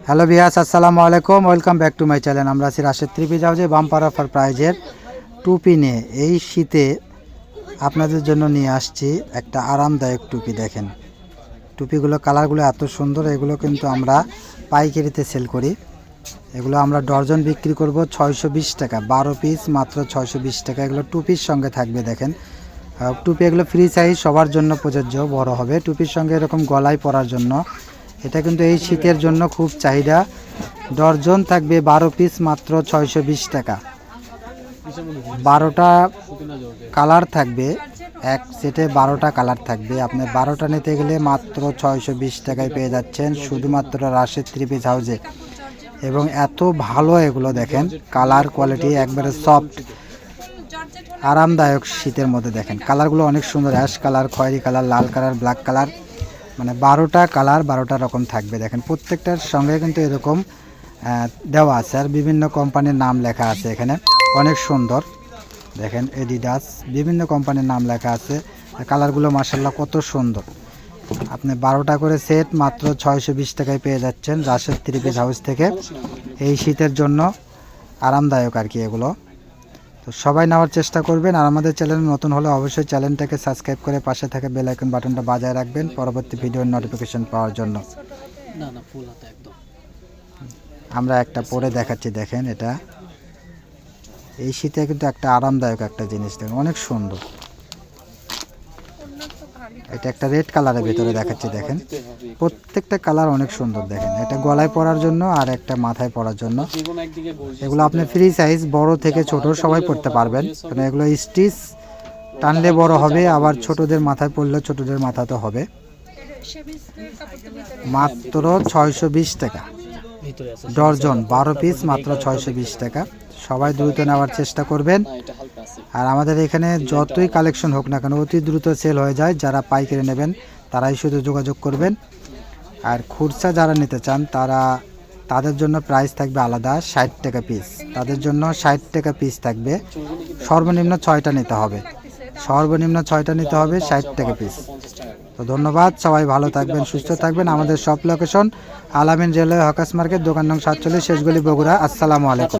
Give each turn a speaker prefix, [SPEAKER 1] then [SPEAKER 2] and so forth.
[SPEAKER 1] Hello viewers আসসালামু আলাইকুম। Welcome back to my channel আমরা আছি রাশেদ ত্রিপি যাও যে বাম্পার অফার প্রাইজের টুপি নিয়ে। এই শীতে আপনাদের জন্য নিয়ে আসছি একটা আরামদায়ক টুপি, দেখেন। টুপিগুলো, কালারগুলো এত সুন্দর, এগুলো কিন্তু আমরা পাইকারিতে সেল করি। এগুলো আমরা ডর্জন বিক্রি করব ছয়শো বিশ টাকা, বারো পিস মাত্র ছয়শো বিশ টাকা। এগুলো টুপির সঙ্গে থাকবে, দেখেন। টুপি এগুলো ফ্রি সাইজ সবার জন্য প্রযোজ্য, বড় হবে। টুপির সঙ্গে এরকম গলায় পরার জন্য এটা কিন্তু এই শীতের জন্য খুব চাহিদা। ডর্জন থাকবে বারো পিস মাত্র ছয়শো বিশ টাকা। বারোটা কালার থাকবে, এক সেটে বারোটা কালার থাকবে। আপনি বারোটা নিতে গেলে মাত্র ছয়শো বিশ টাকায় পেয়ে যাচ্ছেন শুধুমাত্র রাশেদ থ্রি পিস হাউজে। এবং এত ভালো এগুলো দেখেন, কালার কোয়ালিটি একবারে সফট, আরামদায়ক শীতের মধ্যে দেখেন। কালারগুলো অনেক সুন্দর, অ্যাশ কালার, খয়েরি কালার, লাল কালার, ব্ল্যাক কালার। মানে বারোটা কালার বারোটা রকম থাকবে। দেখেন, প্রত্যেকটার সঙ্গে কিন্তু এরকম দেওয়া আছে। আর বিভিন্ন কোম্পানির নাম লেখা আছে এখানে। অনেক সুন্দর। দেখেন এডিডাস বিভিন্ন কোম্পানির নাম লেখা আছে। কালারগুলো মাসাল্লাহ কত সুন্দর। আপনি বারোটা করে সেট মাত্র ছয়শো বিশ টাকায় পেয়ে যাচ্ছেন রাশেদ থ্রি পিস হাউস থেকে। এই শীতের জন্য আরামদায়ক আর কি এগুলো। তো সবাই নেওয়ার চেষ্টা করবেন আর আমাদের চ্যানেল নতুন হলে অবশ্যই চ্যানেলটাকে সাবস্ক্রাইব করে পাশে থাকা বেল আইকন বাটনটা বাজায় রাখবেন পরবর্তী ভিডিওর নোটিফিকেশন পাওয়ার জন্য।
[SPEAKER 2] না না ফুল হাতে একদম।
[SPEAKER 1] আমরা একটা পরে দেখাচ্ছি দেখেন এটা। এই শীতে কিন্তু একটা আরামদায়ক একটা জিনিস দেখেন অনেক সুন্দর। এটা একটা রেড কালারের ভিতরে দেখাচ্ছি দেখেন। প্রত্যেকটা কালার অনেক সুন্দর দেখেন। এটা গলায় পরার জন্য আর একটা মাথায় পরার জন্য। এগুলো আপনি ফ্রি সাইজ বড় থেকে ছোট সবাই পড়তে পারবেন। কারণ এগুলো স্টিচ টানলে বড় হবে আবার ছোটদের মাথায় পড়লে ছোটদের মাথা তো হবে। মাত্র ছয়শো বিশ টাকা।
[SPEAKER 2] ভিতরে
[SPEAKER 1] ডর্জন বারো পিস মাত্র ছয়শো বিশ টাকা। সবাই দ্রুত নেওয়ার চেষ্টা করবেন। আর আমাদের এখানে যতই কালেকশন হোক না কেন অতি দ্রুত সেল হয়ে যায়। যারা পাইকারি নেবেন তারাই শুধু যোগাযোগ করবেন। আর খুরসা যারা নিতে চান তারা তাদের জন্য প্রাইস থাকবে আলাদা ষাট টাকা পিস তাদের জন্য ষাট টাকা পিস থাকবে। সর্বনিম্ন ছয়টা নিতে হবে। সর্বনিম্ন ছয়টা নিতে হবে ষাট টাকা পিস তো ধন্যবাদ। সবাই ভালো থাকবেন সুস্থ থাকবেন। আমাদের সব লোকেশন আলামিন রেলওয়ে হকাস মার্কেট দোকান নং সাতচল্লিশ শেষগুলি বগুড়া। আসসালামু আলাইকুম।